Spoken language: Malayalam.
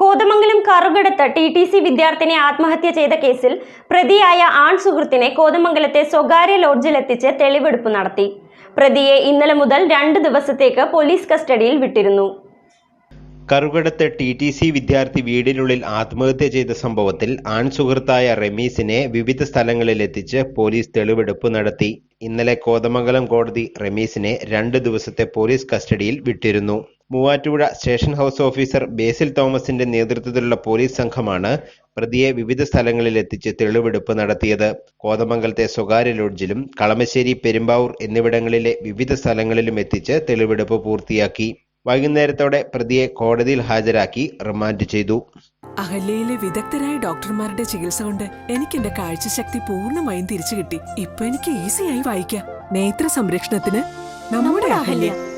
കോതമംഗലം കറുകടത്ത് ടി ടി സി വിദ്യാർത്ഥിനി ആത്മഹത്യ ചെയ്ത കേസിൽ പ്രതിയായ ആൺ സുഹൃത്തിനെ കോതമംഗലത്തെ സ്വകാര്യ ലോഡ്ജിലെത്തിച്ച് തെളിവെടുപ്പ് നടത്തി. പ്രതിയെ ഇന്നലെ മുതൽ രണ്ട് ദിവസത്തേക്ക് പോലീസ് കസ്റ്റഡിയിൽ വിട്ടിരുന്നു. കറുകടത്ത് ടി ടി സി വിദ്യാർത്ഥി വീടിനുള്ളിൽ ആത്മഹത്യ ചെയ്ത സംഭവത്തിൽ ആൺ സുഹൃത്തായ റമീസിനെ വിവിധ സ്ഥലങ്ങളിലെത്തിച്ച് പോലീസ് തെളിവെടുപ്പ് നടത്തി. ഇന്നലെ കോതമംഗലം കോടതി റമീസിനെ രണ്ട് ദിവസത്തെ പോലീസ് കസ്റ്റഡിയിൽ വിട്ടിരുന്നു. Muvattupuzha station house officer Basil തോമസിന്റെ നേതൃത്വത്തിലുള്ള പോലീസ് സംഘമാണ് പ്രതിയെ വിവിധ സ്ഥലങ്ങളിൽ എത്തിച്ച് തെളിവെടുപ്പ് നടത്തിയത്. കോതമംഗലത്തെ സ്വകാര്യ ലോഡ്ജിലും കളമശ്ശേരി പെരുമ്പാവൂർ എന്നിവിടങ്ങളിലെ വിവിധ സ്ഥലങ്ങളിലും എത്തിച്ച് തെളിവെടുപ്പ് പൂർത്തിയാക്കി. വൈകുന്നേരത്തോടെ പ്രതിയെ കോടതിയിൽ ഹാജരാക്കി റിമാൻഡ് ചെയ്തു. അഹല്യയിലെ വിദഗ്ധരായ ഡോക്ടർമാരുടെ ചികിത്സ കൊണ്ട് എനിക്ക് എന്റെ കാഴ്ചശക്തി പൂർണമായും തിരിച്ചു കിട്ടി. ഇപ്പൊ എനിക്ക് ഈസിയായി വായിക്കാം. നേത്ര സംരക്ഷണത്തിന് നമ്മുടെ Ahalya.